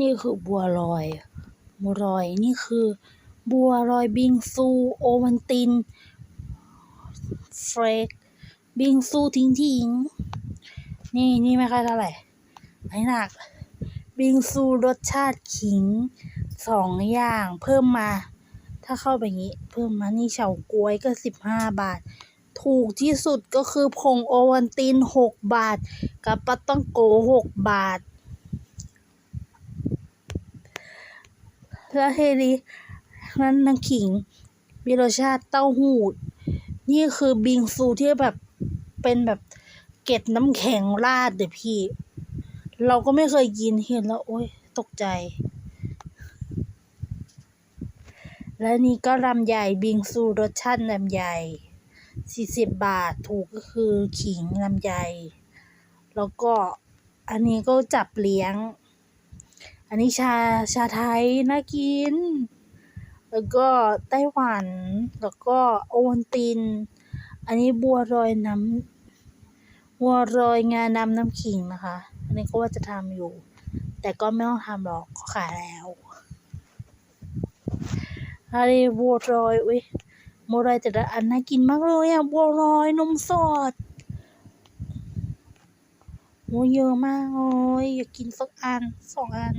นี่คือบัวลอยบัวลอยนี่คือ บัวลอยบิงซู โอวัลตินเฟรกบิงซูทิ้งทิ้งนี่นี่ไม่ค่อยเท่าไหร่ไอ้หนัก บิงซูรสชาติขิงสองอย่างเพิ่มมา ถ้าเข้าไปอย่างนี้ เพิ่มมานี่เฉาก๊วยก็สิบห้าบาท ถูกที่สุดก็คือผงโอวัลตินหกบาท กับปัตต้องโกหกบาท แล้วเฮดีนั้นน้ำขิงมีรสชาติเต้าหู้นี่คือบิงซูที่แบบเป็นแบบเกล็ดน้ำแข็งราดเดี๋ยพี่ เราก็ไม่เคยกินเห็นแล้วโอ๊ยตกใจ และนี่ก็ลำไยบิงซูรสชาติลำไยสี่สิบบาทถูกก็คือขิงลำไยแล้วก็อันนี้ก็จับเลี้ยง อันนี้ชาชาไทยน่ากิน แล้วก็ไต้หวัน แล้วก็โอวัลติน อันนี้บัวรอยน้ำบัวรอยงาน้ำน้ำขิงนะคะ อันนี้ก็ว่าจะทำอยู่ แต่ก็ไม่ต้องทำหรอกเขาขายแล้วอันนี้บัวรอยอุ้ยบัวรอยแต่ละอันน่ากินมากเลยอะบัวรอยนมสด โอ้เยอะมากเลยอยากกินสักอันสองอัน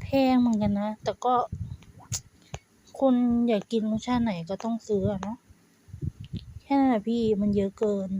แพงเหมือนกันนะ แต่ก็ คนอยากกินรสชาติไหนก็ต้องซื้อเนาะแค่นั้นแหละพี่มันเยอะเกิน